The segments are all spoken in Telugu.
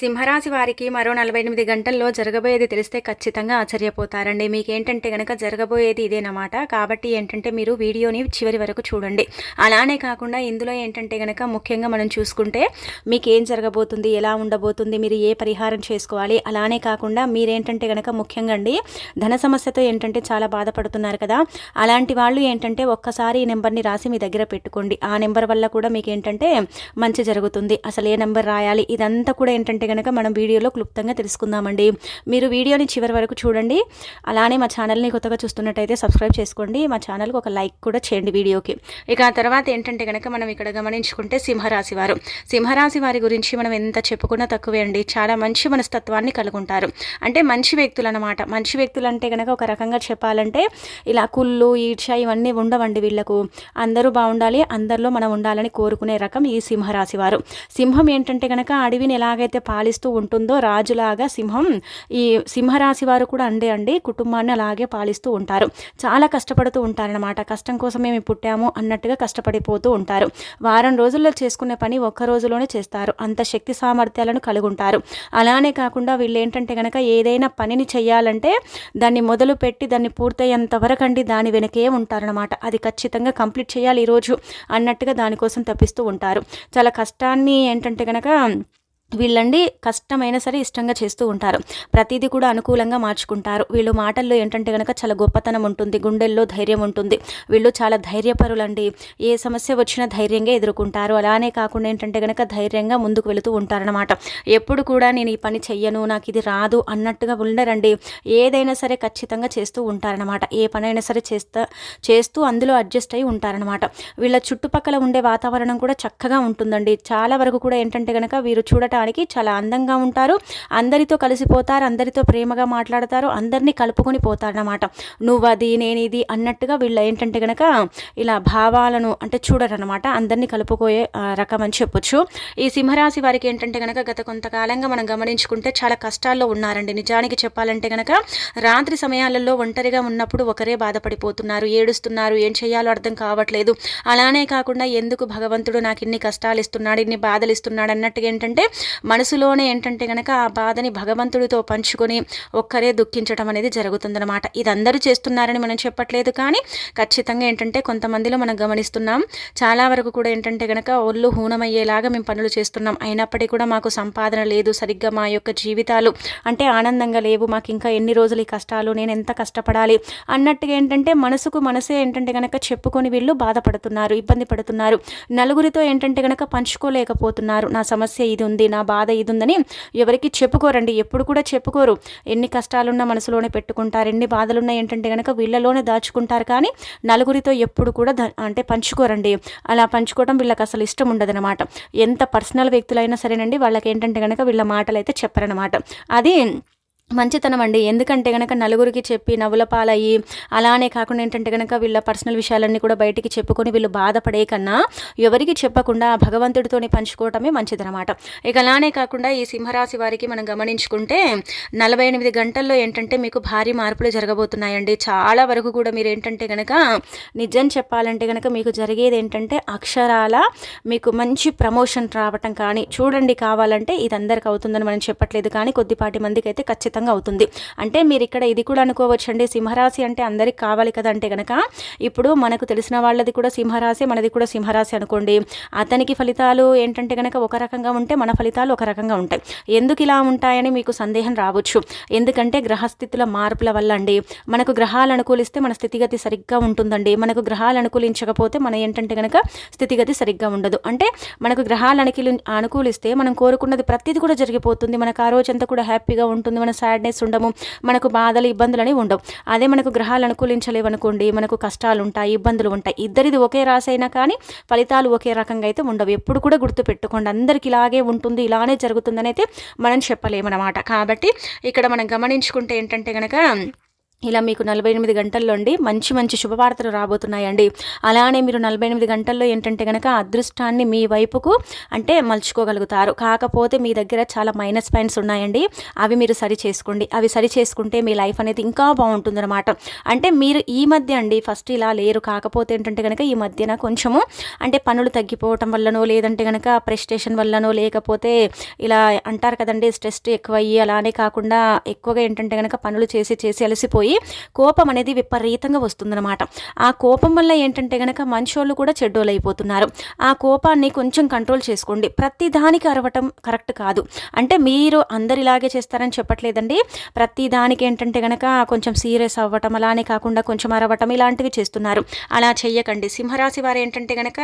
సింహరాశి వారికి మరో నలభై ఎనిమిది గంటల్లో జరగబోయేది తెలిస్తే ఖచ్చితంగా ఆశ్చర్యపోతారండి. మీకేంటంటే గనక జరగబోయేది ఇదేనమాట. కాబట్టి ఏంటంటే మీరు వీడియోని చివరి వరకు చూడండి. అలానే కాకుండా ఇందులో ఏంటంటే గనక ముఖ్యంగా మనం చూసుకుంటే మీకు ఏం జరగబోతుంది ఎలా ఉండబోతుంది మీరు ఏ పరిహారం చేసుకోవాలి అలానే కాకుండా మీరేంటంటే గనక ముఖ్యంగా అండి ధన సమస్యతో ఏంటంటే చాలా బాధపడుతున్నారు కదా. అలాంటి వాళ్ళు ఏంటంటే ఒక్కసారి ఈ నెంబర్ని రాసి మీ దగ్గర పెట్టుకోండి. ఆ నెంబర్ వల్ల కూడా మీకు ఏంటంటే మంచి జరుగుతుంది. అసలు ఏ నెంబర్ రాయాలి? ఇదంతా కూడా ఏంటంటే కనుక మనం వీడియోలో క్లుప్తంగా తెలుసుకుందామండి. మీరు వీడియోని చివరి వరకు చూడండి. అలానే మా ఛానల్ని కొత్తగా చూస్తున్నట్టయితే సబ్స్క్రైబ్ చేసుకోండి. మా ఛానల్కి ఒక లైక్ కూడా చేయండి వీడియోకి. ఇక ఆ తర్వాత ఏంటంటే కనుక మనం ఇక్కడ గమనించుకుంటే సింహరాశి వారు. సింహరాశి వారి గురించి మనం ఎంత చెప్పుకున్నా తక్కువే అండి. చాలా మంచి మనస్తత్వాన్ని కలుగుంటారు. అంటే మంచి వ్యక్తులు అనమాట మంచి వ్యక్తులు అంటే కనుక ఒక రకంగా చెప్పాలంటే ఇలా కుళ్ళు ఈర్ష ఇవన్నీ ఉండవండి వీళ్ళకు. అందరూ బాగుండాలి అందరిలో మనం ఉండాలని కోరుకునే రకం ఈ సింహరాశి వారు. సింహం ఏంటంటే కనుక అడవిని ఎలాగైతే పాలిస్తూ ఉంటుందో రాజులాగా సింహం ఈ సింహరాశి వారు కూడా అండే అండి కుటుంబాన్ని అలాగే పాలిస్తూ ఉంటారు. చాలా కష్టపడుతూ ఉంటారనమాట కష్టం కోసం మేము పుట్టాము అన్నట్టుగా కష్టపడిపోతూ ఉంటారు. వారం రోజుల్లో చేసుకునే పని ఒక్క రోజులోనే చేస్తారు. అంత శక్తి సామర్థ్యాలను కలిగి ఉంటారు అలానే కాకుండా వీళ్ళు ఏంటంటే కనుక ఏదైనా పనిని చేయాలంటే దాన్ని మొదలు పెట్టి దాన్ని పూర్తయ్యేంత వరకు అండి దాని వెనకే ఉంటారనమాట అది ఖచ్చితంగా కంప్లీట్ చేయాలి ఈరోజు అన్నట్టుగా దానికోసం తప్పిస్తూ ఉంటారు. చాలా కష్టాన్ని ఏంటంటే కనుక వీళ్ళండి కష్టమైనా సరే ఇష్టంగా చేస్తూ ఉంటారు. ప్రతిదీ కూడా అనుకూలంగా మార్చుకుంటారు. వీళ్ళు మాటల్లో ఏంటంటే కనుక చాలా గొప్పతనం ఉంటుంది గుండెల్లో ధైర్యం ఉంటుంది. వీళ్ళు చాలా ధైర్యపరులండి. ఏ సమస్య వచ్చినా ధైర్యంగా ఎదుర్కొంటారు. అలానే కాకుండా ఏంటంటే కనుక ధైర్యంగా ముందుకు వెళుతూ ఉంటారనమాట ఎప్పుడు కూడా నేను ఈ పని చెయ్యను నాకు ఇది రాదు అన్నట్టుగా ఉండరండి. ఏదైనా సరే ఖచ్చితంగా చేస్తూ ఉంటారనమాట ఏ పనైనా సరే చేస్తా చేస్తూ అందులో అడ్జస్ట్ అయి ఉంటారనమాట వీళ్ళ చుట్టుపక్కల ఉండే వాతావరణం కూడా చక్కగా ఉంటుందండి. చాలా వరకు కూడా ఏంటంటే కనుక వీరు చూడటం చూడటానికి చాలా అందంగా ఉంటారు. అందరితో కలిసిపోతారు అందరితో ప్రేమగా మాట్లాడతారు అందరినీ కలుపుకొని పోతారనమాట నువ్వు అది నేను ఇది అన్నట్టుగా వీళ్ళు ఏంటంటే కనుక ఇలా భావాలను అంటే చూడరనమాట అందరినీ కలుపుకోయే రకం అని చెప్పొచ్చు. ఈ సింహరాశి వారికి ఏంటంటే కనుక గత కొంతకాలంగా మనం గమనించుకుంటే చాలా కష్టాల్లో ఉన్నారండి. నిజానికి చెప్పాలంటే కనుక రాత్రి సమయాలలో ఒంటరిగా ఉన్నప్పుడు ఒకరే బాధపడిపోతున్నారు. ఏడుస్తున్నారు ఏం చేయాలో అర్థం కావట్లేదు. అలానే కాకుండా ఎందుకు భగవంతుడు నాకు ఇన్ని కష్టాలు ఇస్తున్నాడు ఇన్ని బాధలు ఇస్తున్నాడు అన్నట్టుగా ఏంటంటే మనసులోనే ఏంటంటే కనుక ఆ బాధని భగవంతుడితో పంచుకొని ఒక్కరే దుఃఖించడం అనేది జరుగుతుందన్నమాట. ఇది అందరూ చేస్తున్నారని మనం చెప్పట్లేదు కానీ ఖచ్చితంగా ఏంటంటే కొంతమందిలో మనం గమనిస్తున్నాం. చాలా వరకు కూడా ఏంటంటే కనుక ఒళ్ళు హూనమయ్యేలాగా మేము పనులు చేస్తున్నాం. అయినప్పటికీ కూడా మాకు సంపాదన లేదు సరిగ్గా మా యొక్క జీవితాలు అంటే ఆనందంగా లేవు మాకు ఇంకా ఎన్ని రోజులు ఈ కష్టాలు నేను ఎంత కష్టపడాలి అన్నట్టుగా ఏంటంటే మనసుకు మనసే ఏంటంటే కనుక చెప్పుకొని వీళ్ళు బాధపడుతున్నారు ఇబ్బంది పడుతున్నారు. నలుగురితో ఏంటంటే కనుక పంచుకోలేకపోతున్నారు. నా సమస్య ఇది ఉంది నా నా బాధ ఇది ఉందని ఎవరికి చెప్పుకోరండి. ఎప్పుడు కూడా చెప్పుకోరు. ఎన్ని కష్టాలున్నా మనసులోనే పెట్టుకుంటారు. ఎన్ని బాధలున్నా ఏంటంటే కనుక వీళ్ళలోనే దాచుకుంటారు కానీ నలుగురితో ఎప్పుడు కూడా అంటే పంచుకోరండి. అలా పంచుకోవడం వీళ్ళకి అసలు ఇష్టం ఉండదనమాట ఎంత పర్సనల్ వ్యక్తులైనా సరేనండి వాళ్ళకి ఏంటంటే కనుక వీళ్ళ మాటలు అయితే చెప్పరనమాట అది మంచితనం అండి. ఎందుకంటే కనుక నలుగురికి చెప్పి నవ్వుల పాలయ్యి అలానే కాకుండా ఏంటంటే కనుక వీళ్ళ పర్సనల్ విషయాలన్నీ కూడా బయటికి చెప్పుకొని వీళ్ళు బాధపడే కన్నా ఎవరికి చెప్పకుండా భగవంతుడితోనే పంచుకోవటమే మంచిదనమాట. ఇక అలానే కాకుండా ఈ సింహరాశి వారికి మనం గమనించుకుంటే నలభై ఎనిమిది గంటల్లో ఏంటంటే మీకు భారీ మార్పులు జరగబోతున్నాయండి. చాలా వరకు కూడా మీరు ఏంటంటే కనుక నిజం చెప్పాలంటే కనుక మీకు జరిగేది ఏంటంటే అక్షరాల మీకు మంచి ప్రమోషన్ రావటం కానీ చూడండి కావాలంటే ఇది అందరికి అవుతుందని మనం చెప్పట్లేదు కానీ కొద్దిపాటి మందికి అయితే ఖచ్చితంగా ఖచ్చితంగా అవుతుంది. అంటే మీరు ఇక్కడ ఇది కూడా అనుకోవచ్చు అండి సింహరాశి అంటే అందరికి కావాలి కదా అంటే కనుక ఇప్పుడు మనకు తెలిసిన వాళ్ళది కూడా సింహరాశి మనది కూడా సింహరాశి అనుకోండి. అతనికి ఫలితాలు ఏంటంటే కనుక ఒక రకంగా ఉంటే మన ఫలితాలు ఒక రకంగా ఉంటాయి. ఎందుకు ఇలా ఉంటాయని మీకు సందేహం రావచ్చు. ఎందుకంటే గ్రహస్థితుల మార్పుల వల్ల అండి మనకు గ్రహాలు అనుకూలిస్తే మన స్థితిగతి సరిగ్గా ఉంటుందండి. మనకు గ్రహాలు అనుకూలించకపోతే మన ఏంటంటే కనుక స్థితిగతి సరిగ్గా ఉండదు. అంటే మనకు గ్రహాలు అనుకూలి అనుకూలిస్తే మనం కోరుకున్నది ప్రతిదీ కూడా జరిగిపోతుంది. మనకు ఆ రోజంతా కూడా హ్యాపీగా ఉంటుంది. మన సాడ్నెస్ ఉండము మనకు బాధలు ఇబ్బందులు అనేవి ఉండవు. అదే మనకు గ్రహాలు అనుకూలించలేవు అనుకోండి మనకు కష్టాలు ఉంటాయి ఇబ్బందులు ఉంటాయి. ఇద్దరిది ఒకే రాశి అయినా కానీ ఫలితాలు ఒకే రకంగా అయితే ఉండవు. ఎప్పుడు కూడా గుర్తుపెట్టుకోండి అందరికి ఇలాగే ఉంటుంది ఇలానే జరుగుతుందని అయితే మనం చెప్పలేమన్నమాట. కాబట్టి ఇక్కడ మనం గమనించుకుంటే ఏంటంటే కనుక ఇలా మీకు నలభై ఎనిమిది గంటల్లో అండి మంచి మంచి శుభవార్తలు రాబోతున్నాయండి. అలానే మీరు నలభై ఎనిమిది గంటల్లో ఏంటంటే కనుక అదృష్టాన్ని మీ వైపుకు అంటే మలుచుకోగలుగుతారు. కాకపోతే మీ దగ్గర చాలా మైనస్ పాయింట్స్ ఉన్నాయండి. అవి మీరు సరి చేసుకోండి. అవి సరి చేసుకుంటే మీ లైఫ్ అనేది ఇంకా బాగుంటుందన్నమాట. అంటే మీరు ఈ మధ్య అండి ఫస్ట్ ఇలా లేరు. కాకపోతే ఏంటంటే కనుక ఈ మధ్యన కొంచెము అంటే పనులు తగ్గిపోవటం వల్లనో లేదంటే కనుక ప్రెస్టేషన్ వల్లనో లేకపోతే ఇలా అంటారు కదండి స్ట్రెస్ ఎక్కువయ్యి అలానే కాకుండా ఎక్కువగా ఏంటంటే కనుక పనులు చేసి చేసి అలసిపోయి కోపం అనేది విపరీతంగా వస్తుందన్నమాట. ఆ కోపం వల్ల ఏంటంటే కనుక మనుషోళ్ళు కూడా చెడ్డోలు అయిపోతున్నారు ఆ కోపాన్ని కొంచెం కంట్రోల్ చేసుకోండి. ప్రతి దానికి అరవటం కరెక్ట్ కాదు. అంటే మీరు అందరిలాగే చేస్తారని చెప్పట్లేదండి. ప్రతి దానికి ఏంటంటే కనుక కొంచెం సీరియస్ అవ్వటం అలానే కాకుండా కొంచెం అరవటం ఇలాంటివి చేస్తున్నారు. అలా చెయ్యకండి. సింహరాశి వారు ఏంటంటే కనుక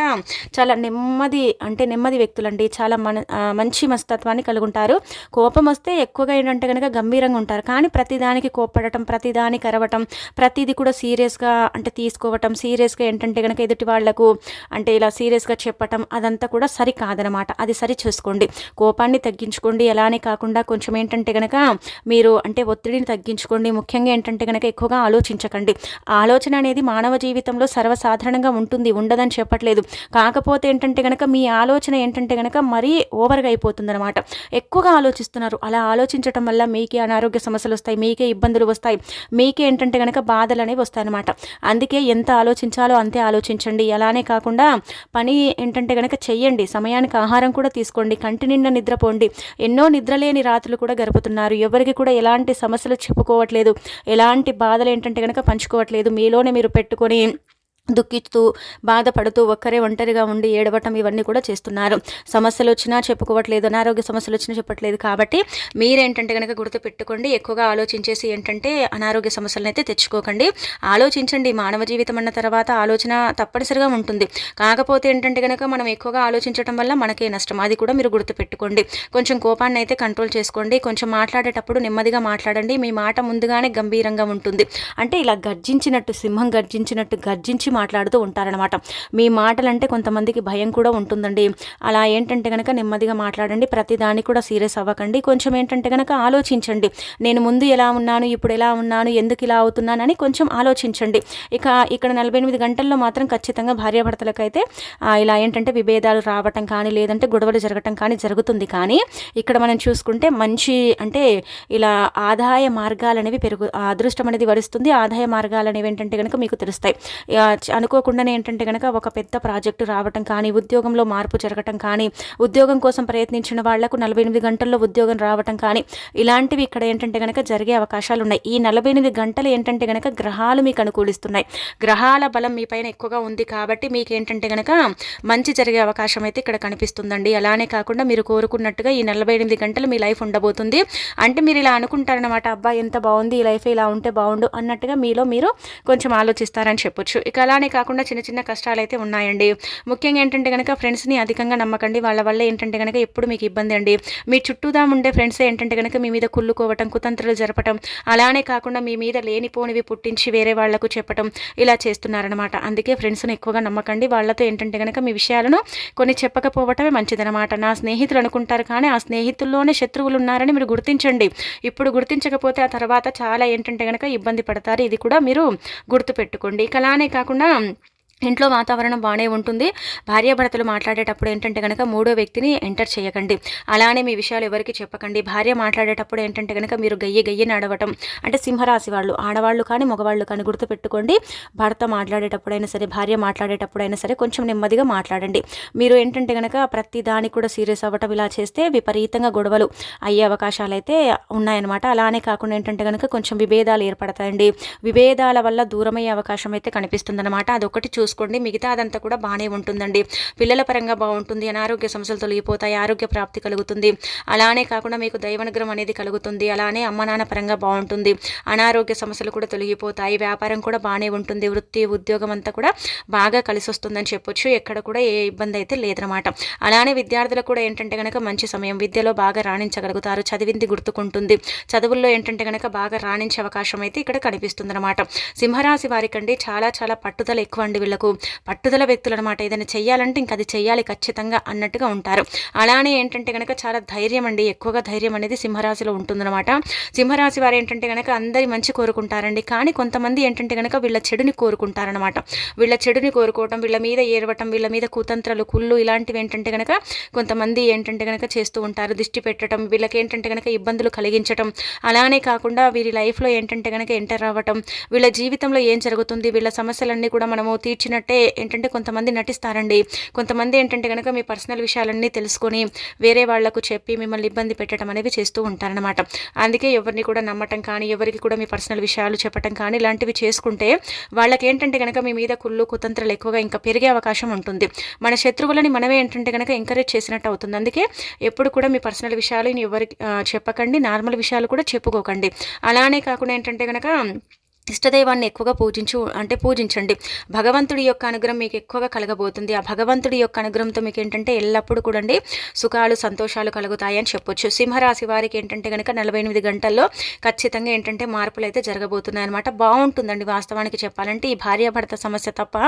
చాలా నెమ్మది అంటే నెమ్మది వ్యక్తులండి. చాలా మన మంచి మనస్తత్వాన్ని కలుగుంటారు. కోపం వస్తే ఎక్కువగా ఏంటంటే కనుక గంభీరంగా ఉంటారు. కానీ ప్రతిదానికి కోప్పడటం ప్రతిదానికి కరవటం ప్రతిదీ కూడా సీరియస్గా అంటే తీసుకోవటం సీరియస్గా ఏంటంటే కనుక ఎదుటి వాళ్ళకు అంటే ఇలా సీరియస్గా చెప్పటం అదంతా కూడా సరి కాదనమాట. అది సరి చేసుకోండి. కోపాన్ని తగ్గించుకోండి. అలానే కాకుండా కొంచెం ఏంటంటే కనుక మీరు అంటే ఒత్తిడిని తగ్గించుకోండి. ముఖ్యంగా ఏంటంటే కనుక ఎక్కువగా ఆలోచించకండి. ఆలోచన అనేది మానవ జీవితంలో సర్వసాధారణంగా ఉంటుంది. ఉండదని చెప్పట్లేదు. కాకపోతే ఏంటంటే కనుక మీ ఆలోచన ఏంటంటే కనుక మరీ ఓవర్గా అయిపోతుందన్నమాట ఎక్కువగా ఆలోచిస్తున్నారు. అలా ఆలోచించడం వల్ల మీకే అనారోగ్య సమస్యలు వస్తాయి. మీకే ఇబ్బందులు వస్తాయి. మీకేంటంటే కనుక బాధలు అనేవి వస్తాయన్నమాట. అందుకే ఎంత ఆలోచించాలో అంతే ఆలోచించండి. అలానే కాకుండా పని ఏంటంటే కనుక చెయ్యండి. సమయానికి ఆహారం కూడా తీసుకోండి. కంటి నిండా నిద్రపోండి. ఎన్నో నిద్రలేని రాత్రులు కూడా గడుపుతున్నారు. ఎవరికి కూడా ఎలాంటి సమస్యలు చెప్పుకోవట్లేదు. ఎలాంటి బాధలు ఏంటంటే కనుక పంచుకోవట్లేదు. మీలోనే మీరు పెట్టుకొని దుఃఖిస్తూ బాధపడుతూ ఒక్కరే ఒంటరిగా ఉండి ఏడవటం ఇవన్నీ కూడా చేస్తున్నారు. సమస్యలు వచ్చినా చెప్పుకోవట్లేదు అనారోగ్య సమస్యలు వచ్చినా చెప్పట్లేదు కాబట్టి మీరేంటంటే కనుక గుర్తు పెట్టుకోండి ఎక్కువగా ఆలోచించేసి ఏంటంటే అనారోగ్య సమస్యలను అయితే తెచ్చుకోకండి. ఆలోచించండి మానవ జీవితం అన్న తర్వాత ఆలోచన తప్పనిసరిగా ఉంటుంది. కాకపోతే ఏంటంటే కనుక మనం ఎక్కువగా ఆలోచించడం వల్ల మనకే నష్టం. అది కూడా మీరు గుర్తుపెట్టుకోండి. కొంచెం కోపాన్ని అయితే కంట్రోల్ చేసుకోండి. కొంచెం మాట్లాడేటప్పుడు నెమ్మదిగా మాట్లాడండి. మీ మాట ముందుగానే గంభీరంగా ఉంటుంది. అంటే ఇలా గర్జించినట్టు సింహం గర్జించినట్టు గర్జించి మాట్లాడుతూ ఉంటారనమాట మీ మాటలంటే కొంతమందికి భయం కూడా ఉంటుందండి. అలా ఏంటంటే కనుక నెమ్మదిగా మాట్లాడండి. ప్రతి దానికి కూడా సీరియస్ అవ్వకండి. కొంచెం ఏంటంటే కనుక ఆలోచించండి. నేను ముందు ఎలా ఉన్నాను ఇప్పుడు ఎలా ఉన్నాను ఎందుకు ఇలా అవుతున్నానని కొంచెం ఆలోచించండి. ఇక ఇక్కడ నలభై ఎనిమిది గంటల్లో మాత్రం ఖచ్చితంగా భార్యాభర్తలకైతే ఇలా ఏంటంటే విభేదాలు రావటం కానీ లేదంటే గొడవలు జరగటం కానీ జరుగుతుంది. కానీ ఇక్కడ మనం చూసుకుంటే మంచి అంటే ఇలా ఆదాయ మార్గాలు అనేవి పెరుగు అదృష్టం అనేది వరుస్తుంది. ఆదాయ మార్గాలు అనేవి ఏంటంటే కనుక మీకు తెలుస్తాయి. అనుకోకుండానే ఏంటంటే కనుక ఒక పెద్ద ప్రాజెక్టు రావటం కానీ ఉద్యోగంలో మార్పు జరగటం కానీ ఉద్యోగం కోసం ప్రయత్నించిన వాళ్ళకు నలభై ఎనిమిది గంటల్లో ఉద్యోగం రావటం కానీ ఇలాంటివి ఇక్కడ ఏంటంటే కనుక జరిగే అవకాశాలు ఉన్నాయి. ఈ నలభై ఎనిమిది గంటలు ఏంటంటే కనుక గ్రహాలు మీకు అనుకూలిస్తున్నాయి. గ్రహాల బలం మీ పైన ఎక్కువగా ఉంది కాబట్టి మీకు ఏంటంటే కనుక మంచి జరిగే అవకాశం అయితే ఇక్కడ కనిపిస్తుందండి. అలానే కాకుండా మీరు కోరుకున్నట్టుగా ఈ నలభై ఎనిమిది గంటలు మీ లైఫ్ ఉండబోతుంది. అంటే మీరు ఇలా అనుకుంటారనమాట అబ్బా ఎంత బాగుంది ఈ లైఫ్ ఇలా ఉంటే బాగుండు అన్నట్టుగా మీలో మీరు కొంచెం ఆలోచిస్తారని చెప్పొచ్చు. ఇక అలానే కాకుండా చిన్న చిన్న కష్టాలు అయితే ఉన్నాయండి. ముఖ్యంగా ఏంటంటే కనుక ఫ్రెండ్స్ని అధికంగా నమ్మకండి. వాళ్ళ వల్ల ఏంటంటే కనుక ఎప్పుడు మీకు ఇబ్బంది అండి. మీ చుట్టూదా ఉండే ఫ్రెండ్స్ ఏంటంటే కనుక మీ మీద కుళ్ళుకోవటం కుతంత్రులు జరపటం అలానే కాకుండా మీ మీద లేనిపోనివి పుట్టించి వేరే వాళ్ళకు చెప్పటం ఇలా చేస్తున్నారనమాట అందుకే ఫ్రెండ్స్ని ఎక్కువగా నమ్మకండి. వాళ్ళతో ఏంటంటే కనుక మీ విషయాలను కొన్ని చెప్పకపోవటమే మంచిదనమాట నా స్నేహితులు అనుకుంటారు కానీ ఆ స్నేహితుల్లోనే శత్రువులు ఉన్నారని మీరు గుర్తించండి. ఇప్పుడు గుర్తించకపోతే ఆ తర్వాత చాలా ఏంటంటే కనుక ఇబ్బంది పడతారు. ఇది కూడా మీరు గుర్తుపెట్టుకోండి. ఇక అలానే కాకుండా Um. ఇంట్లో వాతావరణం బాగానే ఉంటుంది. భార్యాభర్తలు మాట్లాడేటప్పుడు ఏంటంటే కనుక మూడో వ్యక్తిని ఎంటర్ చేయకండి. అలానే మీ విషయాలు ఎవరికి చెప్పకండి. భార్య మాట్లాడేటప్పుడు ఏంటంటే కనుక మీరు గయ్య గయ్యని అడవటం అంటే సింహరాశి వాళ్ళు ఆడవాళ్ళు కానీ మగవాళ్ళు కానీ గుర్తుపెట్టుకోండి. భర్త మాట్లాడేటప్పుడైనా సరే భార్య మాట్లాడేటప్పుడైనా సరే కొంచెం నెమ్మదిగా మాట్లాడండి. మీరు ఏంటంటే కనుక ప్రతి దానికి కూడా సీరియస్ అవ్వటం ఇలా చేస్తే విపరీతంగా గొడవలు అయ్యే అవకాశాలు అయితే ఉన్నాయన్నమాట. అలానే కాకుండా ఏంటంటే కనుక కొంచెం విభేదాలు ఏర్పడతాయండి. విభేదాల వల్ల దూరమయ్యే అవకాశం అయితే కనిపిస్తుందన్నమాట. అదొకటి చూసి చూసుకోండి. మిగతా అదంతా కూడా బాగానే ఉంటుందండి. పిల్లల పరంగా బాగుంటుంది. అనారోగ్య సమస్యలు తొలగిపోతాయి. ఆరోగ్య ప్రాప్తి కలుగుతుంది. అలానే కాకుండా మీకు దైవనుగ్రహం అనేది కలుగుతుంది. అలానే అమ్మ నాన్న పరంగా బాగుంటుంది. అనారోగ్య సమస్యలు కూడా తొలగిపోతాయి. వ్యాపారం కూడా బాగానే ఉంటుంది. వృత్తి ఉద్యోగం అంతా కూడా బాగా కలిసి వస్తుందని చెప్పొచ్చు. ఎక్కడ కూడా ఏ ఇబ్బంది అయితే లేదనమాట. అలానే విద్యార్థులకు కూడా ఏంటంటే కనుక మంచి సమయం విద్యలో బాగా రాణించగలుగుతారు. చదివింది గుర్తుకుంటుంది. చదువుల్లో ఏంటంటే కనుక బాగా రాణించే అవకాశం అయితే ఇక్కడ కనిపిస్తుంది అనమాట సింహరాశి వారికండి చాలా చాలా పట్టుదల ఎక్కువ అండి వీళ్ళకు. మాకు పట్టుదల వ్యక్తులు అనమాట ఏదైనా చేయాలంటే ఇంక అది చేయాలి ఖచ్చితంగా అన్నట్టుగా ఉంటారు. అలానే ఏంటంటే కనుక చాలా ధైర్యం అండి. ఎక్కువగా ధైర్యం అనేది సింహరాశిలో ఉంటుందన్నమాట. సింహరాశి వారు ఏంటంటే కనుక అందరి మంచి కోరుకుంటారండి. కానీ కొంతమంది ఏంటంటే కనుక వీళ్ళ చెడుని కోరుకుంటారనమాట వీళ్ళ చెడుని కోరుకోవటం వీళ్ళ మీద ఏరవటం వీళ్ళ మీద కుతంత్రాలు కుళ్ళు ఇలాంటివి ఏంటంటే కనుక కొంతమంది ఏంటంటే కనుక చేస్తూ ఉంటారు. దిష్టి పెట్టడం వీళ్ళకి ఏంటంటే కనుక ఇబ్బందులు కలిగించడం అలానే కాకుండా వీరి లైఫ్లో ఏంటంటే కనుక ఎంటర్ అవ్వటం వీళ్ళ జీవితంలో ఏం జరుగుతుంది వీళ్ళ సమస్యలన్నీ కూడా మనము ఇచ్చినట్టే ఏంటంటే కొంతమంది నటిస్తారండి. కొంతమంది ఏంటంటే కనుక మీ పర్సనల్ విషయాలన్నీ తెలుసుకొని వేరే వాళ్ళకు చెప్పి మిమ్మల్ని ఇబ్బంది పెట్టడం అనేవి చేస్తూ ఉంటారనమాట అందుకే ఎవరిని కూడా నమ్మటం కానీ ఎవరికి కూడా మీ పర్సనల్ విషయాలు చెప్పటం కానీ ఇలాంటివి చేసుకుంటే వాళ్ళకి ఏంటంటే కనుక మీ మీద కుళ్ళు కుతంత్రాలు ఎక్కువగా ఇంకా పెరిగే అవకాశం ఉంటుంది. మన శత్రువులని మనమే ఏంటంటే కనుక ఎంకరేజ్ చేసినట్టు అవుతుంది. అందుకే ఎప్పుడు కూడా మీ పర్సనల్ విషయాలు ఎవరికి చెప్పకండి. నార్మల్ విషయాలు కూడా చెప్పుకోకండి. అలానే కాకుండా ఏంటంటే కనుక ఇష్టదైవాన్ని ఎక్కువగా పూజించు అంటే పూజించండి. భగవంతుడి యొక్క అనుగ్రహం మీకు ఎక్కువగా కలగబోతుంది. ఆ భగవంతుడి యొక్క అనుగ్రహంతో మీకు ఏంటంటే ఎల్లప్పుడూ కూడా సుఖాలు సంతోషాలు కలుగుతాయి అని చెప్పొచ్చు. సింహరాశి వారికి ఏంటంటే కనుక నలభై ఎనిమిది గంటల్లో ఖచ్చితంగా ఏంటంటే మార్పులు అయితే జరగబోతున్నాయి అనమాట బాగుంటుందండి వాస్తవానికి చెప్పాలంటే ఈ భార్యాభర్త సమస్య తప్ప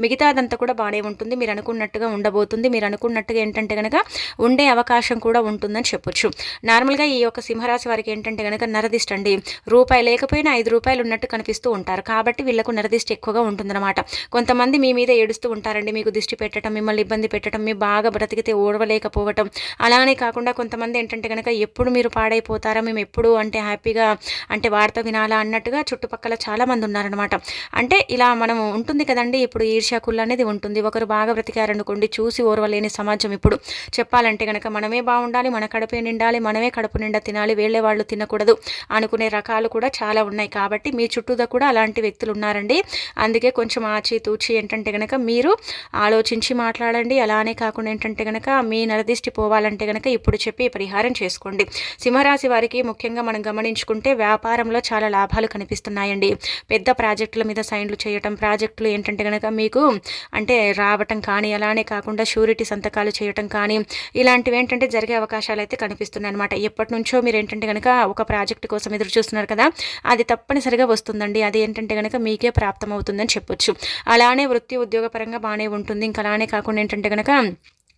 మిగతాదంతా కూడా బాగానే ఉంటుంది. మీరు అనుకున్నట్టుగా ఉండబోతుంది. మీరు అనుకున్నట్టుగా ఏంటంటే కనుక ఉండే అవకాశం కూడా ఉంటుందని చెప్పొచ్చు. నార్మల్గా ఈ యొక్క సింహరాశి వారికి ఏంటంటే కనుక నరదిష్టండి రూపాయి లేకపోయినా ఐదు రూపాయలు ఉన్నట్టు కనిపిస్తూ ఉంటారు. కాబట్టి వీళ్ళకు నరదిష్టి ఎక్కువగా ఉంటుందన్నమాట. కొంతమంది మీ మీద ఏడుస్తూ ఉంటారండి. మీకు దిష్టి పెట్టడం మిమ్మల్ని ఇబ్బంది పెట్టడం మీ బాగా బ్రతికితే ఓడవలేకపోవటం. అలానే కాకుండా కొంతమంది ఏంటంటే కనుక ఎప్పుడు మీరు పాడైపోతారా మేము ఎప్పుడు అంటే హ్యాపీగా అంటే వార్త వినాలా అన్నట్టుగా చుట్టుపక్కల చాలామంది ఉన్నారనమాట అంటే ఇలా మనం ఉంటుంది కదండి. ఇప్పుడు ఈర్ష్యాకుళ్ళు అనేది ఉంటుంది. ఒకరు బాగా బ్రతికారనుకోండి చూసి ఓర్వలేని సమాజం ఇప్పుడు. చెప్పాలంటే కనుక మనమే బాగుండాలి మన కడుపే నిండాలి మనమే కడుపు నిండా తినాలి వేళ్ళే వాళ్ళు తినకూడదు అనుకునే రకాలు కూడా చాలా ఉన్నాయి. కాబట్టి మీ చుట్టూ చుట్టూదా కూడా అలాంటి వ్యక్తులు ఉన్నారండి. అందుకే కొంచెం ఆచితూచి ఏంటంటే కనుక మీరు ఆలోచించి మాట్లాడండి. అలానే కాకుండా ఏంటంటే కనుక మీ నరదిష్టి పోవాలంటే కనుక ఇప్పుడు చెప్పి పరిహారం చేసుకోండి. సింహరాశి వారికి ముఖ్యంగా మనం గమనించుకుంటే వ్యాపారంలో చాలా లాభాలు కనిపిస్తున్నాయండి. పెద్ద ప్రాజెక్టుల మీద సైన్లు చేయటం ప్రాజెక్టులు ఏంటంటే కనుక మీకు అంటే రావటం కానీ అలానే కాకుండా షూరిటీ సంతకాలు చేయటం కానీ ఇలాంటివి ఏంటంటే జరిగే అవకాశాలు అయితే కనిపిస్తున్నాయి అనమాట ఎప్పటి నుంచో మీరు ఏంటంటే కనుక ఒక ప్రాజెక్ట్ కోసం ఎదురు చూస్తున్నారు కదా అది తప్పనిసరిగా వస్తుంది. ఉంటుందండి అది ఏంటంటే కనుక మీకే ప్రాప్తమవుతుందని చెప్పొచ్చు. అలానే వృత్తి ఉద్యోగపరంగా బాగానే ఉంటుంది. ఇంకా అలానే కాకుండా ఏంటంటే కనుక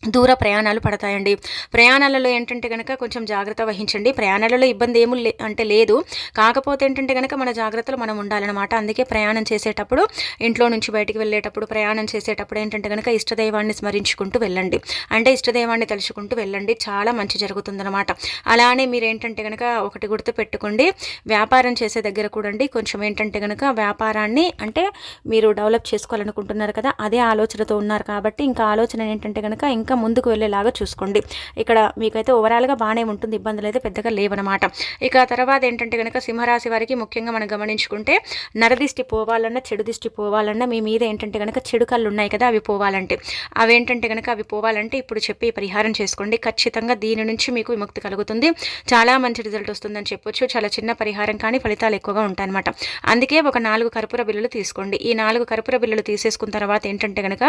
దూర ప్రయాణాలు పడతాయండి. ప్రయాణాలలో ఏంటంటే కనుక కొంచెం జాగ్రత్త వహించండి. ప్రయాణాలలో ఇబ్బంది ఏమీ అంటే లేదు. కాకపోతే ఏంటంటే కనుక మన జాగ్రత్తలు మనం ఉండాలన్నమాట. అందుకే ప్రయాణం చేసేటప్పుడు ఇంట్లో నుంచి బయటికి వెళ్ళేటప్పుడు ప్రయాణం చేసేటప్పుడు ఏంటంటే కనుక ఇష్టదైవాన్ని స్మరించుకుంటూ వెళ్ళండి. అంటే ఇష్టదైవాన్ని తలుచుకుంటూ వెళ్ళండి. చాలా మంచి జరుగుతుందన్నమాట. అలానే మీరు ఏంటంటే కనుక ఒకటి గుర్తు పెట్టుకోండి. వ్యాపారం చేసే దగ్గర కూడండి. కొంచెం ఏంటంటే కనుక వ్యాపారాన్ని అంటే మీరు డెవలప్ చేసుకోవాలనుకుంటున్నారు కదా అదే ఆలోచనతో ఉన్నారు కాబట్టి ఇంకా ఆలోచన ఏంటంటే కనుక ఇంకా ఇంకా ముందుకు వెళ్ళేలాగా చూసుకోండి. ఇక్కడ మీకైతే ఓవరాల్గా బాగానే ఉంటుంది ఇబ్బందులు అయితే పెద్దగా లేవనమాట. ఇక తర్వాత ఏంటంటే కనుక సింహరాశి వారికి ముఖ్యంగా మనం గమనించుకుంటే నరదిష్టి పోవాలన్నా చెడు దిష్టి పోవాలన్నా మీ మీద ఏంటంటే కనుక చెడు కళ్ళు ఉన్నాయి కదా అవి పోవాలంటే. అవి ఏంటంటే కనుక అవి పోవాలంటే ఇప్పుడు చెప్పి పరిహారం చేసుకోండి. ఖచ్చితంగా దీని నుంచి మీకు విముక్తి కలుగుతుంది. చాలా మంచి రిజల్ట్ వస్తుందని చెప్పొచ్చు. చాలా చిన్న పరిహారం కానీ ఫలితాలు ఎక్కువగా ఉంటాయన్నమాట. అందుకే ఒక నాలుగు కర్పూర బిల్లులు తీసుకోండి. ఈ నాలుగు కర్పూర బిల్లులు తీసేసుకున్న తర్వాత ఏంటంటే కనుక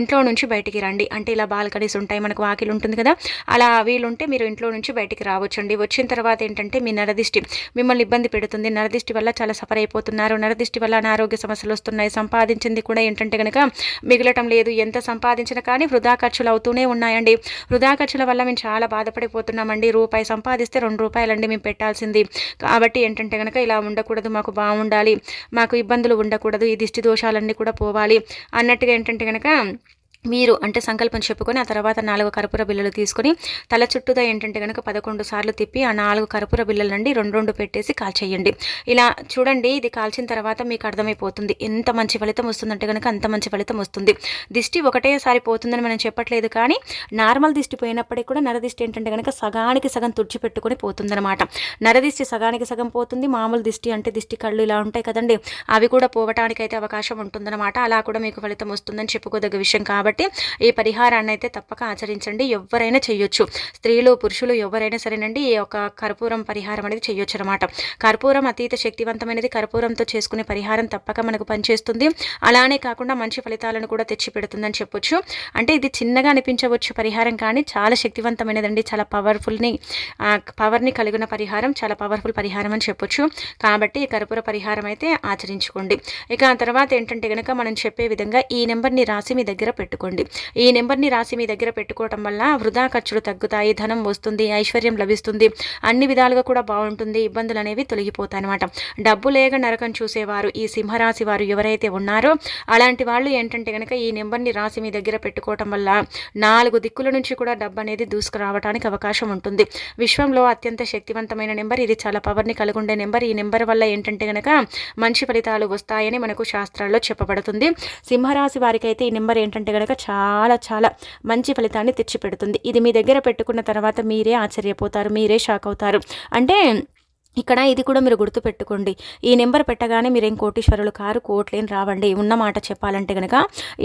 ఇంట్లో నుంచి బయటికి రండి. అంటే ఇలా బాల్కనీ బాల్కనీస్ ఉంటాయి మనకు వాకిలు ఉంటుంది కదా. అలా వీలుంటే మీరు ఇంట్లో నుంచి బయటికి రావచ్చండి. వచ్చిన తర్వాత ఏంటంటే మీ నరదిష్టి మిమ్మల్ని ఇబ్బంది పెడుతుంది. నరదిష్టి వల్ల చాలా సఫర్ అయిపోతున్నారు. నరదిష్టి వల్ల అనారోగ్య సమస్యలు వస్తున్నాయి. సంపాదించింది కూడా ఏంటంటే కనుక మిగలటం లేదు. ఎంత సంపాదించినా కానీ వృధా ఖర్చులు అవుతూనే ఉన్నాయండి. వృధా ఖర్చుల వల్ల మేము చాలా బాధపడిపోతున్నామండి. రూపాయి సంపాదిస్తే రెండు రూపాయలండి మేము పెట్టాల్సింది. కాబట్టి ఏంటంటే కనుక ఇలా ఉండకూడదు. మాకు బాగుండాలి. మాకు ఇబ్బందులు ఉండకూడదు. ఈ దిష్టి దోషాలన్నీ కూడా పోవాలి. అన్నట్టుగా ఏంటంటే కనుక మీరు అంటే సంకల్పం చెప్పుకొని ఆ తర్వాత నాలుగు కర్పూర బిల్లలు తీసుకొని తల చుట్టూదా ఏంటంటే కనుక పదకొండు సార్లు తిప్పి ఆ నాలుగు కర్పూర బిల్లల నుండి రెండు రెండు పెట్టేసి కాల్చేయండి. ఇలా చూడండి ఇది కాల్చిన తర్వాత మీకు అర్థమైపోతుంది. ఎంత మంచి ఫలితం వస్తుందంటే కనుక అంత మంచి ఫలితం వస్తుంది. దిష్టి ఒకటేసారి పోతుందని మనం చెప్పట్లేదు కానీ నార్మల్ దిష్టి పోయినప్పటికీ కూడా నరదిష్టి ఏంటంటే కనుక సగానికి సగం తుడిచిపెట్టుకొని పోతుందనమాట నరదిష్టి సగానికి సగం పోతుంది మామూలు దిష్టి అంటే దిష్టి కళ్ళు ఇలా ఉంటాయి కదండి అవి కూడా పోవటానికి అయితే అవకాశం ఉంటుందన్నమాట. అలా కూడా మీకు ఫలితం వస్తుందని చెప్పుకోదగ్గ విషయం కాబట్టి కాబట్టి ఈ పరిహారాన్ని అయితే తప్పక ఆచరించండి. ఎవరైనా చేయొచ్చు. స్త్రీలు పురుషులు ఎవరైనా సరేనండి ఈ యొక్క కర్పూరం పరిహారం అనేది చేయొచ్చు అనమాట కర్పూరం అతీత శక్తివంతమైనది. కర్పూరంతో చేసుకునే పరిహారం తప్పక మనకు పనిచేస్తుంది. అలానే కాకుండా మంచి ఫలితాలను కూడా తెచ్చి పెడుతుందని చెప్పొచ్చు. అంటే ఇది చిన్నగా అనిపించవచ్చు పరిహారం కానీ చాలా శక్తివంతమైనదండి. చాలా పవర్ఫుల్ని పవర్ని కలిగిన పరిహారం చాలా పవర్ఫుల్ పరిహారం అని చెప్పొచ్చు. కాబట్టి ఈ కర్పూర పరిహారం అయితే ఆచరించుకోండి. ఇక ఆ తర్వాత ఏంటంటే కనుక మనం చెప్పే విధంగా ఈ నెంబర్ని రాసి మీ దగ్గర పెట్టుకోండి. ఈ నెంబర్ని రాసి మీ దగ్గర పెట్టుకోవటం వల్ల వృధా ఖర్చులు తగ్గుతాయి ధనం వస్తుంది ఐశ్వర్యం లభిస్తుంది. అన్ని విధాలుగా కూడా బాగుంటుంది. ఇబ్బందులు అనేవి తొలగిపోతాయి అనమాట డబ్బు లేక నరకం చూసేవారు ఈ సింహరాశి వారు ఎవరైతే ఉన్నారో అలాంటి వాళ్ళు ఏంటంటే కనుక ఈ నెంబర్ని రాసి మీ దగ్గర పెట్టుకోవటం వల్ల నాలుగు దిక్కుల నుంచి కూడా డబ్బు అనేది దూసుకురావడానికి అవకాశం ఉంటుంది. విశ్వంలో అత్యంత శక్తివంతమైన నెంబర్ ఇది. చాలా పవర్ని కలిగి ఉండే నెంబర్. ఈ నెంబర్ వల్ల ఏంటంటే కనుక మంచి ఫలితాలు వస్తాయని మనకు శాస్త్రాల్లో చెప్పబడుతుంది. సింహరాశి వారికైతే ఈ నెంబర్ ఏంటంటే కనుక చాలా చాలా మంచి ఫలితాన్ని తెచ్చిపెడుతుంది. ఇది మీ దగ్గర పెట్టుకున్న తర్వాత మీరే ఆశ్చర్యపోతారు మీరే షాక్ అవుతారు. అంటే ఇక్కడ ఇది కూడా మీరు గుర్తుపెట్టుకోండి. ఈ నెంబర్ పెట్టగానే మీరేం కోటీశ్వరులు కారు కోట్లేని రావండి. ఉన్న మాట చెప్పాలంటే కనుక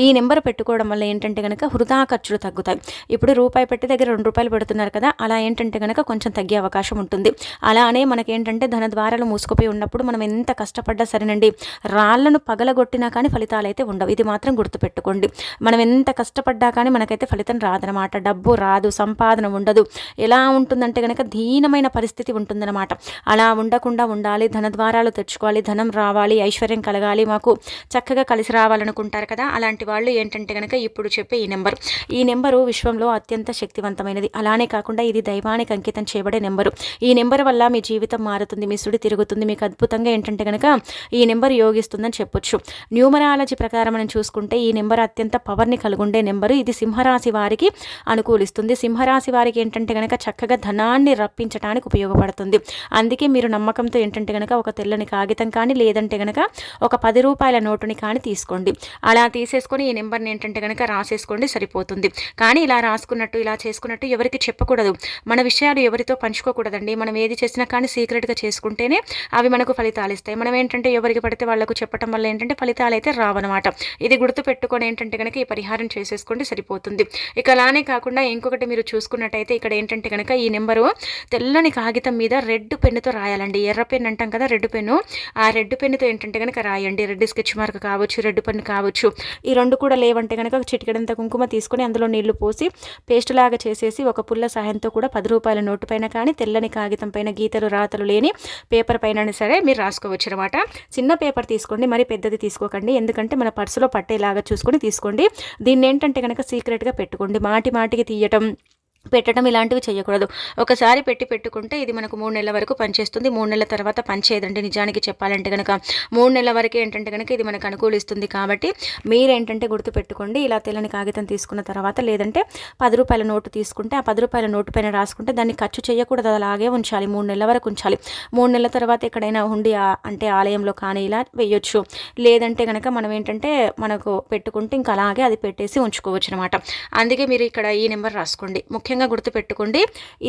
ఈ నెంబర్ పెట్టుకోవడం వల్ల ఏంటంటే కనుక వృధా ఖర్చులు తగ్గుతాయి. ఇప్పుడు రూపాయి పెట్టి దగ్గర రెండు రూపాయలు పెడుతున్నారు కదా అలా ఏంటంటే కనుక కొంచెం తగ్గే అవకాశం ఉంటుంది. అలానే మనకేంటంటే ధన ద్వారాలు మూసుకుపోయి ఉన్నప్పుడు మనం ఎంత కష్టపడ్డా సరేనండి రాళ్ళను పగలగొట్టినా కానీ ఫలితాలు అయితే ఉండవు. ఇది మాత్రం గుర్తుపెట్టుకోండి. మనం ఎంత కష్టపడ్డా కానీ మనకైతే ఫలితం రాదనమాట. డబ్బు రాదు సంపాదన ఉండదు. ఎలా ఉంటుందంటే కనుక దీనమైన పరిస్థితి ఉంటుందన్నమాట. అలా ఉండకుండా ఉండాలి ధన ద్వారాలు తెచ్చుకోవాలి ధనం రావాలి ఐశ్వర్యం కలగాలి మాకు చక్కగా కలిసి రావాలనుకుంటారు కదా. అలాంటి వాళ్ళు ఏంటంటే కనుక ఇప్పుడు చెప్పే ఈ నెంబర్. ఈ నెంబరు విశ్వంలో అత్యంత శక్తివంతమైనది. అలానే కాకుండా ఇది దైవానికి అంకితం చేయబడే నెంబరు. ఈ నెంబర్ వల్ల మీ జీవితం మారుతుంది మీ సుడి తిరుగుతుంది. మీకు అద్భుతంగా ఏంటంటే కనుక ఈ నెంబర్ యోగిస్తుందని చెప్పొచ్చు. న్యూమరాలజీ ప్రకారం మనం చూసుకుంటే ఈ నెంబర్ అత్యంత పవర్ని కలుగుండే నెంబరు. ఇది సింహరాశి వారికి అనుకూలిస్తుంది. సింహరాశి వారికి ఏంటంటే కనుక చక్కగా ధనాన్ని రప్పించడానికి ఉపయోగపడుతుంది. అందుకే మీరు నమ్మకంతో ఏంటంటే కనుక ఒక తెల్లని కాగితం కానీ లేదంటే కనుక ఒక పది రూపాయల నోటుని కానీ తీసుకోండి. అలా తీసేసుకొని ఈ నెంబర్ని ఏంటంటే కనుక రాసేసుకోండి సరిపోతుంది. కానీ ఇలా రాసుకున్నట్టు ఇలా చేసుకున్నట్టు ఎవరికి చెప్పకూడదు. మన విషయాలు ఎవరితో పంచుకోకూడదండి. మనం ఏది చేసినా కానీ సీక్రెట్గా చేసుకుంటేనే అవి మనకు ఫలితాలు ఇస్తాయి. మనం ఏంటంటే ఎవరికి పడితే వాళ్ళకు చెప్పడం వల్ల ఏంటంటే ఫలితాలు అయితే రావన్నమాట. ఇది గుర్తు పెట్టుకొని ఏంటంటే కనుక ఈ పరిహారం చేసేసుకోండి సరిపోతుంది. ఇక అలానే కాకుండా ఇంకొకటి మీరు చూసుకున్నట్టయితే ఇక్కడ ఏంటంటే కనుక ఈ నెంబరు తెల్లని కాగితం మీద రెడ్ పెన్నుతో రాయాలండి. ఎర్ర పెన్ అంటాం కదా రెడ్ పెన్ను ఆ రెడ్ పెన్నుతో ఏంటంటే కనుక రాయండి. రెడ్ స్కెచ్ మార్క్ కావచ్చు రెడ్ పెన్ను కావచ్చు. ఈ రెండు కూడా లేవంటే కనుక చిటికెడంత కుంకుమ తీసుకొని అందులో నీళ్ళు పోసి పేస్ట్ లాగా చేసేసి ఒక పుల్ల సహాయంతో కూడా పది రూపాయల నోటు పైన కానీ తెల్లని కాగితం పైన గీతలు రాతలు లేని పేపర్ పైన సరే మీరు రాసుకోవచ్చు అనమాట చిన్న పేపర్ తీసుకోండి మరి పెద్దది తీసుకోకండి. ఎందుకంటే మన పర్సులో పట్టేలాగా చూసుకొని తీసుకోండి. దీన్ని ఏంటంటే కనుక సీక్రెట్గా పెట్టుకోండి. మాటి మాటికి తీయటం పెట్టడం ఇలాంటివి చేయకూడదు. ఒకసారి పెట్టి పెట్టుకుంటే ఇది మనకు మూడు నెలల వరకు పనిచేస్తుంది. మూడు నెలల తర్వాత పనిచేయదండి. నిజానికి చెప్పాలంటే కనుక మూడు నెలల వరకు ఏంటంటే కనుక ఇది మనకు అనుకూలిస్తుంది కాబట్టి మీరేంటంటే గుర్తు పెట్టుకోండి. ఇలా తెల్లని కాగితం తీసుకున్న తర్వాత లేదంటే పది రూపాయల నోటు తీసుకుంటే ఆ పది రూపాయల నోటు పైన రాసుకుంటే దాన్ని ఖర్చు చేయకూడదు. అలాగే ఉంచాలి. మూడు నెలల వరకు ఉంచాలి. మూడు నెలల తర్వాత ఎక్కడైనా ఉండి అంటే ఆలయంలో కానీ ఇలా వేయొచ్చు. లేదంటే కనుక మనం ఏంటంటే మనకు పెట్టుకుంటే ఇంకా అలాగే అది పెట్టేసి ఉంచుకోవచ్చు అనమాట అందుకే మీరు ఇక్కడ ఈ నెంబర్ రాసుకోండి. ముఖ్య ముఖ్యంగా గుర్తుపెట్టుకోండి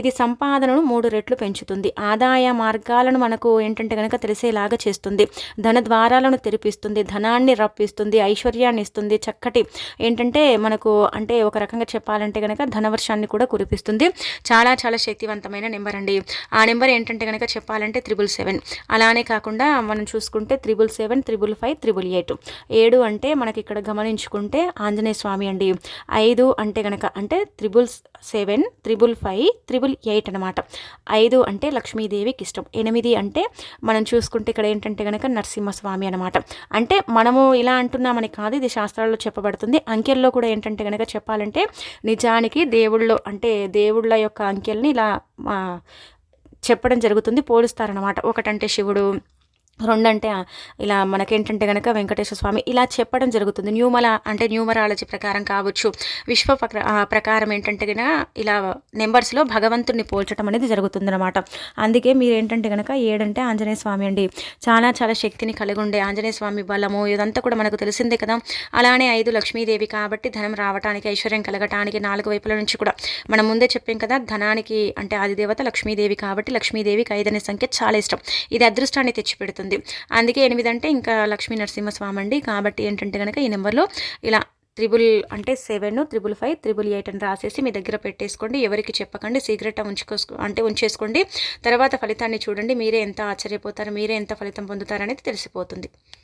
ఇది సంపాదనను మూడు రెట్లు పెంచుతుంది. ఆదాయ మార్గాలను మనకు ఏంటంటే కనుక తెలిసేలాగా చేస్తుంది. ధన ద్వారాలను తెరిపిస్తుంది ధనాన్ని రప్పిస్తుంది ఐశ్వర్యాన్ని ఇస్తుంది. చక్కటి ఏంటంటే మనకు అంటే ఒక రకంగా చెప్పాలంటే కనుక ధనవర్షాన్ని కూడా కురిపిస్తుంది. చాలా చాలా శక్తివంతమైన నెంబర్ అండి. ఆ నెంబర్ ఏంటంటే కనుక చెప్పాలంటే త్రిబుల్ సెవెన్. అలానే కాకుండా మనం చూసుకుంటే triple seven triple five triple eight. ఏడు అంటే మనకి ఇక్కడ గమనించుకుంటే ఆంజనేయ స్వామి అండి. ఐదు అంటే కనుక అంటే triple seven seven triple five triple eight అనమాట. ఐదు అంటే లక్ష్మీదేవికి ఇష్టం. ఎనిమిది అంటే మనం చూసుకుంటే ఇక్కడ ఏంటంటే కనుక నరసింహస్వామి అనమాట. అంటే మనము ఇలా అంటున్నామని కాదు ఇది శాస్త్రాల్లో చెప్పబడుతుంది. అంకెల్లో కూడా ఏంటంటే కనుక చెప్పాలంటే నిజానికి దేవుళ్ళు అంటే దేవుళ్ళ యొక్క అంకెల్ని ఇలా చెప్పడం జరుగుతుంది పోలుస్తారనమాట. ఒకటంటే శివుడు రెండంటే ఇలా మనకేంటంటే కనుక వెంకటేశ్వర స్వామి ఇలా చెప్పడం జరుగుతుంది. న్యూమల అంటే న్యూమరాలజీ ప్రకారం కావచ్చు విశ్వ ప్రకారం ఏంటంటే కనుక ఇలా నెంబర్స్లో భగవంతుడిని పోల్చడం అనేది జరుగుతుందన్నమాట. అందుకే మీరు ఏంటంటే కనుక ఏడంటే ఆంజనేయ స్వామి అండి. చాలా చాలా శక్తిని కలిగి ఉండే ఆంజనేయ స్వామి బలము ఇదంతా కూడా మనకు తెలిసిందే కదా. అలానే ఐదు లక్ష్మీదేవి కాబట్టి ధనం రావటానికి ఐశ్వర్యం కలగటానికి నాలుగు వైపుల నుంచి కూడా మనం ముందే చెప్పాం కదా ధనానికి అంటే ఆదిదేవత లక్ష్మీదేవి కాబట్టి లక్ష్మీదేవికి ఐదనే సంఖ్య చాలా ఇష్టం. ఇది అదృష్టాన్ని తెచ్చిపెడుతుంది. అందుకే ఎనిమిది అంటే ఇంకా లక్ష్మీ నరసింహస్వామి అండి కాబట్టి ఏంటంటే కనుక ఈ నెంబర్లో ఇలా త్రిబుల్ అంటే seven triple five triple eight అని రాసేసి మీ దగ్గర పెట్టేసుకోండి. ఎవరికి చెప్పకండి సీక్రెట్ ఉంచుకో అంటే ఉంచేసుకోండి. తర్వాత ఫలితాన్ని చూడండి. మీరే ఎంత ఆశ్చర్యపోతారు మీరే ఎంత ఫలితం పొందుతారనేది తెలిసిపోతుంది.